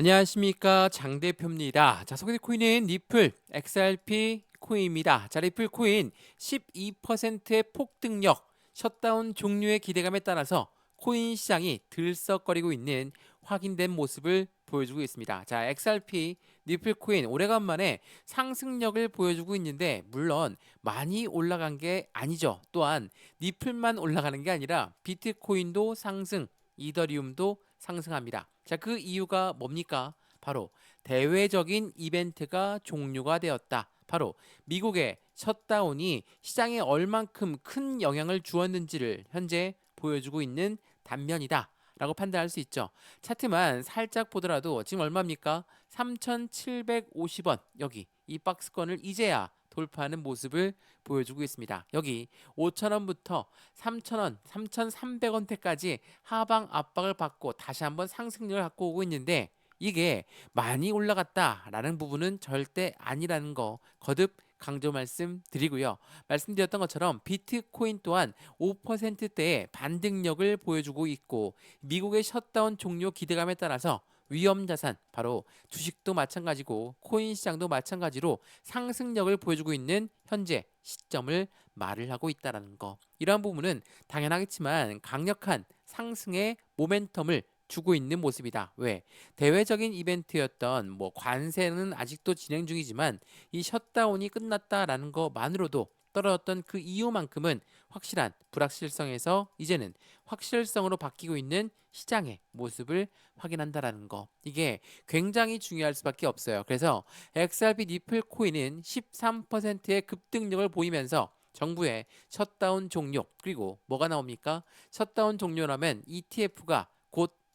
안녕하십니까 장 대표입니다. 자 소개될 코인은 리플 XRP 코인입니다. 자 리플 코인 12%의 폭등력 셧다운 종료의 기대감에 따라서 코인 시장이 들썩거리고 있는 확인된 모습을 보여주고 있습니다. 자 XRP 리플 코인 오래간만에 상승력을 보여주고 있는데 물론 많이 올라간 게 아니죠. 또한 리플만 올라가는 게 아니라 비트코인도 상승, 이더리움도 상승합니다. 자, 그 이유가 뭡니까? 바로 대외적인 이벤트가 종료가 되었다. 바로 미국의 셧다운이 시장에 얼만큼 큰 영향을 주었는지를 현재 보여주고 있는 단면이다. 라고 판단할 수 있죠. 차트만 살짝 보더라도 지금 얼마입니까? 3,750원. 여기 이 박스권을 이제야 돌파하는 모습을 보여주고 있습니다. 여기 5,000원부터 3,000원, 3,300원대까지 하방 압박을 받고 다시 한번 상승력을 갖고 오고 있는데 이게 많이 올라갔다라는 부분은 절대 아니라는 거 거듭 강조 말씀드리고요. 말씀드렸던 것처럼 비트코인 또한 5%대의 반등력을 보여주고 있고 미국의 셧다운 종료 기대감에 따라서 위험 자산 바로 주식도 마찬가지고 코인 시장도 마찬가지로 상승력을 보여주고 있는 현재 시점을 말을 하고 있다라는 거. 이러한 부분은 당연하겠지만 강력한 상승의 모멘텀을 주고 있는 모습이다. 왜? 대외적인 이벤트였던 뭐 관세는 아직도 진행 중이지만 이 셧다운이 끝났다라는 것만으로도 떨어졌던 그 이유만큼은 확실한 불확실성에서 이제는 확실성으로 바뀌고 있는 시장의 모습을 확인한다라는 거. 이게 굉장히 중요할 수밖에 없어요. 그래서 XRP 니플 코인은 13%의 급등력을 보이면서 정부의 셧다운 종료 그리고 뭐가 나옵니까? 셧다운 종료라면 ETF가 곧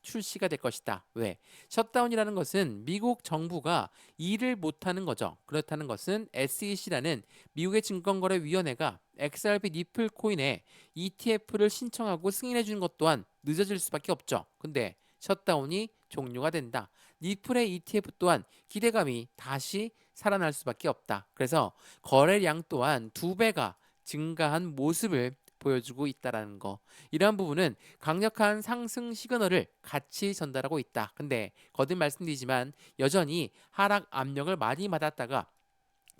출시가 될 것이다. 왜? 셧다운이라는 것은 미국 정부가 일을 못하는 거죠. 그렇다는 것은 SEC라는 미국의 증권거래위원회가 XRP 니플 코인에 ETF를 신청하고 승인해 주는 것 또한 늦어질 수밖에 없죠. 근데 셧다운이 종료가 된다. 니플의 ETF 또한 기대감이 다시 살아날 수밖에 없다. 그래서 거래량 또한 두 배가 증가한 모습을 보여주고 있다라는 거. 이러한 부분은 강력한 상승 시그널을 같이 전달하고 있다. 근데 거듭 말씀드리지만 여전히 하락 압력을 많이 받았다가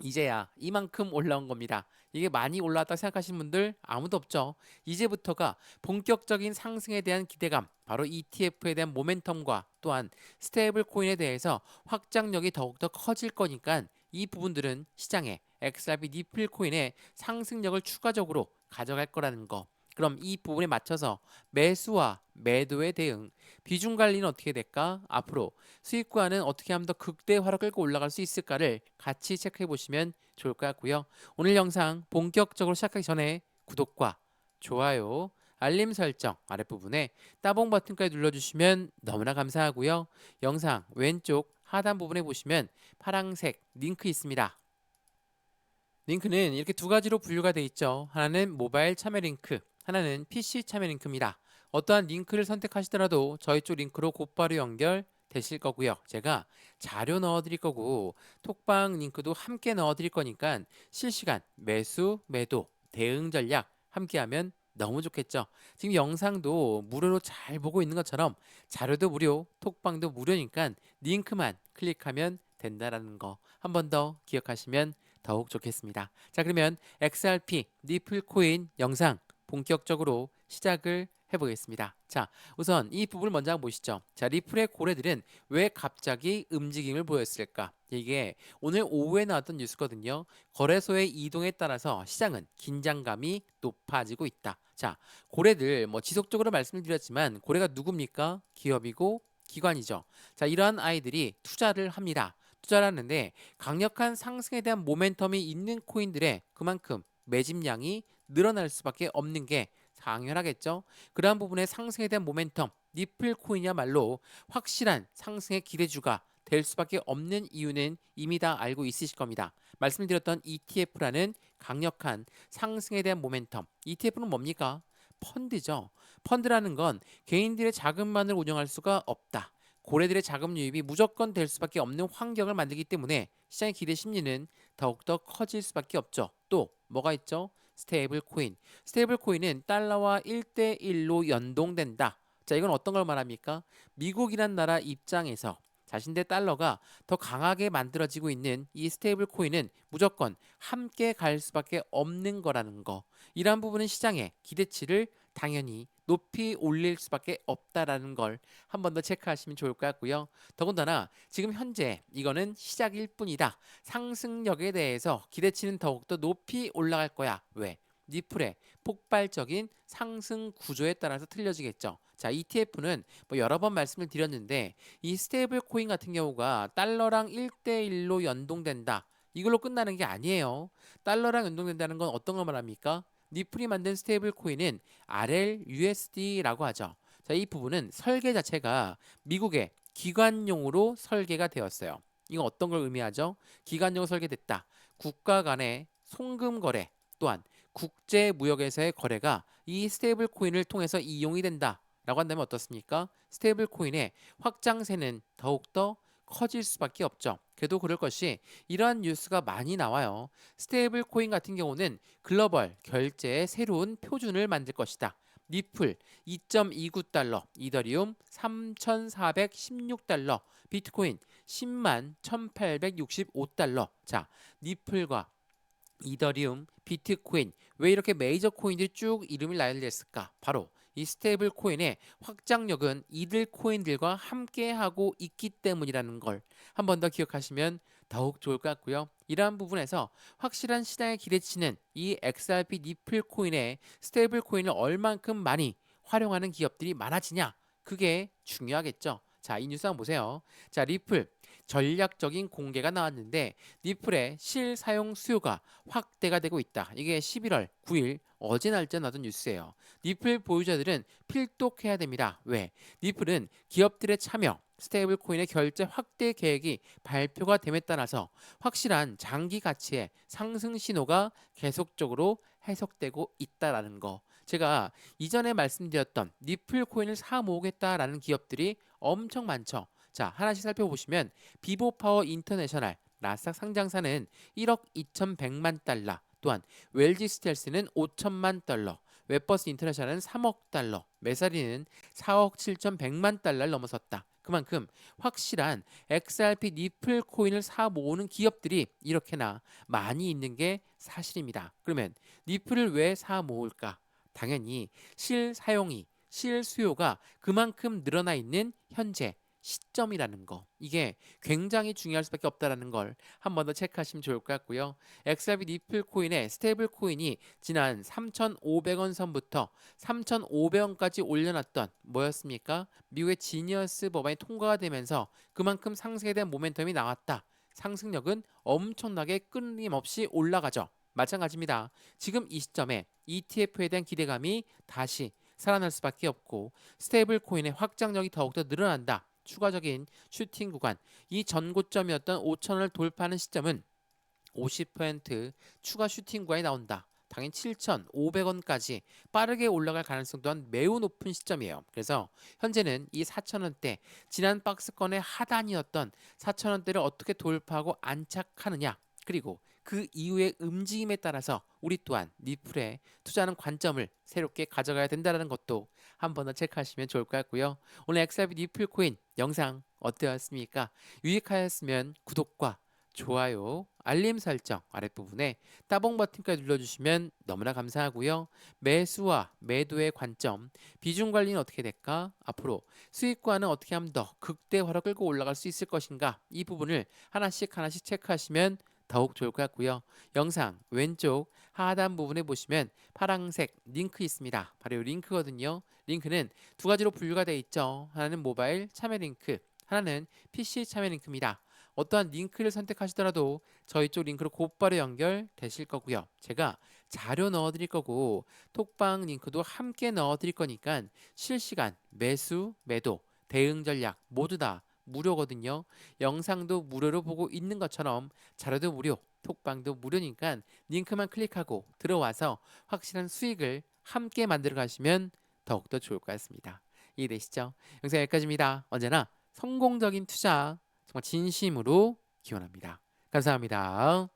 이제야 이만큼 올라온 겁니다. 이게 많이 올라왔다 생각하시는 분들 아무도 없죠. 이제부터가 본격적인 상승에 대한 기대감, 바로 ETF에 대한 모멘텀과 또한 스테이블 코인에 대해서 확장력이 더욱더 커질 거니까 이 부분들은 시장에 XRP 니플 코인의 상승력을 추가적으로 가져갈 거라는 거. 그럼 이 부분에 맞춰서 매수와 매도의 대응, 비중 관리는 어떻게 될까? 앞으로 수익과는 어떻게 하면 더 극대화로 끌고 올라갈 수 있을까를 같이 체크해 보시면 좋을 것 같고요. 오늘 영상 본격적으로 시작하기 전에 구독과 좋아요, 알림 설정 아랫부분에 따봉 버튼까지 눌러주시면 너무나 감사하고요. 영상 왼쪽 하단 부분에 보시면 파랑색 링크 있습니다. 링크는 이렇게 두 가지로 분류가 되어 있죠. 하나는 모바일 참여 링크, 하나는 PC 참여 링크입니다. 어떠한 링크를 선택하시더라도 저희 쪽 링크로 곧바로 연결 되실 거고요. 제가 자료 넣어 드릴 거고 톡방 링크도 함께 넣어 드릴 거니까 실시간 매수, 매도, 대응 전략 함께 하면 너무 좋겠죠. 지금 영상도 무료로 잘 보고 있는 것처럼 자료도 무료, 톡방도 무료니까 링크만 클릭하면 된다라는 거 한 번 더 기억하시면 더욱 좋겠습니다. 자, 그러면 XRP 니플 코인 영상 본격적으로 시작을 해보겠습니다. 자, 우선 이 부분을 먼저 한번 보시죠. 자, 리플의 고래들은 왜 갑자기 움직임을 보였을까? 이게 오늘 오후에 나왔던 뉴스거든요. 거래소의 이동에 따라서 시장은 긴장감이 높아지고 있다. 자, 고래들 뭐 지속적으로 말씀을 드렸지만 고래가 누굽니까? 기업이고 기관이죠. 자, 이러한 아이들이 투자를 합니다. 투자를 하는데 강력한 상승에 대한 모멘텀이 있는 코인들의 그만큼 매집량이 늘어날 수밖에 없는 게 당연하겠죠. 그러한 부분의 상승에 대한 모멘텀, 니플 코인이야말로 확실한 상승의 기대주가 될 수밖에 없는 이유는 이미 다 알고 있으실 겁니다. 말씀드렸던 ETF라는 강력한 상승에 대한 모멘텀. ETF는 뭡니까? 펀드죠. 펀드라는 건 개인들의 자금만을 운영할 수가 없다. 고래들의 자금 유입이 무조건 될 수밖에 없는 환경을 만들기 때문에 시장의 기대 심리는 더욱더 커질 수밖에 없죠. 또 뭐가 있죠? 스테이블 코인. 스테이블 코인은 달러와 1대1로 연동된다. 자, 이건 어떤 걸 말합니까? 미국이란 나라 입장에서 자신의 달러가 더 강하게 만들어지고 있는 이 스테이블 코인은 무조건 함께 갈 수밖에 없는 거라는 거. 이러한 부분은 시장의 기대치를 당연히 높이 올릴 수밖에 없다라는 걸 한 번 더 체크하시면 좋을 것 같고요. 더군다나 지금 현재 이거는 시작일 뿐이다. 상승력에 대해서 기대치는 더욱더 높이 올라갈 거야. 왜? 니플의 폭발적인 상승 구조에 따라서 틀려지겠죠. 자, ETF는 뭐 여러 번 말씀을 드렸는데 이 스테이블 코인 같은 경우가 달러랑 1대1로 연동된다. 이걸로 끝나는 게 아니에요. 달러랑 연동된다는 건 어떤 걸 말합니까? 니플이 만든 스테이블 코인은 RLUSD라고 하죠. 자, 이 부분은 설계 자체가 미국의 기관용으로 설계가 되었어요. 이건 어떤 걸 의미하죠? 기관용으로 설계됐다. 국가 간의 송금 거래 또한 국제 무역에서의 거래가 이 스테이블 코인을 통해서 이용이 된다 라고 한다면 어떻습니까? 스테이블 코인의 확장세는 더욱더 커질 수밖에 없죠. 그래도 그럴 것이 이러한 뉴스가 많이 나와요. 스테이블 코인 같은 경우는 글로벌 결제의 새로운 표준을 만들 것이다. 니플 2.29달러, 이더리움 3,416달러, 비트코인 10만 1,865달러. 자, 니플과 이더리움, 비트코인 왜 이렇게 메이저 코인들이 쭉 이름을 날렸을까? 바로 이 스테이블 코인의 확장력은 이들 코인들과 함께 하고 있기 때문이라는 걸 한 번 더 기억하시면 더욱 좋을 것 같고요. 이러한 부분에서 확실한 시장의 기대치는 이 XRP 니플 코인의 스테이블 코인을 얼만큼 많이 활용하는 기업들이 많아지냐? 그게 중요하겠죠. 자, 이 뉴스 한번 보세요. 자, 리플 전략적인 공개가 나왔는데 니플의 실사용 수요가 확대가 되고 있다. 이게 11월 9일 어제 날짜 나던 뉴스예요. 니플 보유자들은 필독해야 됩니다. 왜? 니플은 기업들의 참여, 스테이블 코인의 결제 확대 계획이 발표가 됨에 따라서 확실한 장기 가치의 상승 신호가 계속적으로 해석되고 있다라는 거. 제가 이전에 말씀드렸던 니플 코인을 사 모으겠다라는 기업들이 엄청 많죠. 자, 하나씩 살펴보시면 비보파워 인터내셔널 나스닥 상장사는 1억 2,100만 달러, 또한 웰지 스텔스는 5천만 달러, 웹버스 인터내셔널은 3억 달러, 메사리는 4억 7,100만 달러를 넘어섰다. 그만큼 확실한 XRP 니플 코인을 사 모으는 기업들이 이렇게나 많이 있는 게 사실입니다. 그러면 니플을 왜 사 모을까? 당연히 실 사용이 실 수요가 그만큼 늘어나 있는 현재 시점이라는 거 이게 굉장히 중요할 수밖에 없다라는 걸 한 번 더 체크하시면 좋을 것 같고요. XRP 니플 코인의 스테이블 코인이 지난 3,500원 선부터 3,500원까지 올려놨던 뭐였습니까? 미국의 지니어스 법안이 통과가 되면서 그만큼 상승에 대한 모멘텀이 나왔다. 상승력은 엄청나게 끊임없이 올라가죠. 마찬가지입니다. 지금 이 시점에 ETF에 대한 기대감이 다시 살아날 수밖에 없고 스테이블 코인의 확장력이 더욱더 늘어난다. 추가적인 슈팅 구간 이 전고점이었던 5천원을 돌파하는 시점은 50% 추가 슈팅 구간이 나온다. 당연 7,500원까지 빠르게 올라갈 가능성 또한 매우 높은 시점이에요. 그래서 현재는 이 4,000원대 지난 박스권의 하단이었던 4,000원대를 어떻게 돌파하고 안착하느냐 그리고 그 이후의 움직임에 따라서 우리 또한 니플에 투자하는 관점을 새롭게 가져가야 된다는 것도 한 번 더 체크하시면 좋을 것 같고요. 오늘 XRP 니플 코인 영상 어떠셨습니까? 유익하였으면 구독과 좋아요, 알림 설정 아랫부분에 따봉 버튼까지 눌러주시면 너무나 감사하고요. 매수와 매도의 관점, 비중 관리는 어떻게 될까? 앞으로 수익과는 어떻게 하면 더 극대화로 끌고 올라갈 수 있을 것인가? 이 부분을 하나씩 하나씩 체크하시면 더욱 좋을 것 같고요. 영상 왼쪽 하단 부분에 보시면 파랑색 링크 있습니다. 바로 이 링크거든요. 링크는 두 가지로 분류가 되어 있죠. 하나는 모바일 참여 링크, 하나는 PC 참여 링크입니다. 어떠한 링크를 선택하시더라도 저희 쪽 링크로 곧바로 연결되실 거고요. 제가 자료 넣어드릴 거고 톡방 링크도 함께 넣어드릴 거니까 실시간 매수, 매도, 대응 전략 모두 다 무료거든요. 영상도 무료로 보고 있는 것처럼 자료도 무료, 톡방도 무료니까 링크만 클릭하고 들어와서 확실한 수익을 함께 만들어 가시면 더욱더 좋을 것 같습니다. 이해되시죠? 영상 여기까지입니다. 언제나 성공적인 투자 정말 진심으로 기원합니다. 감사합니다.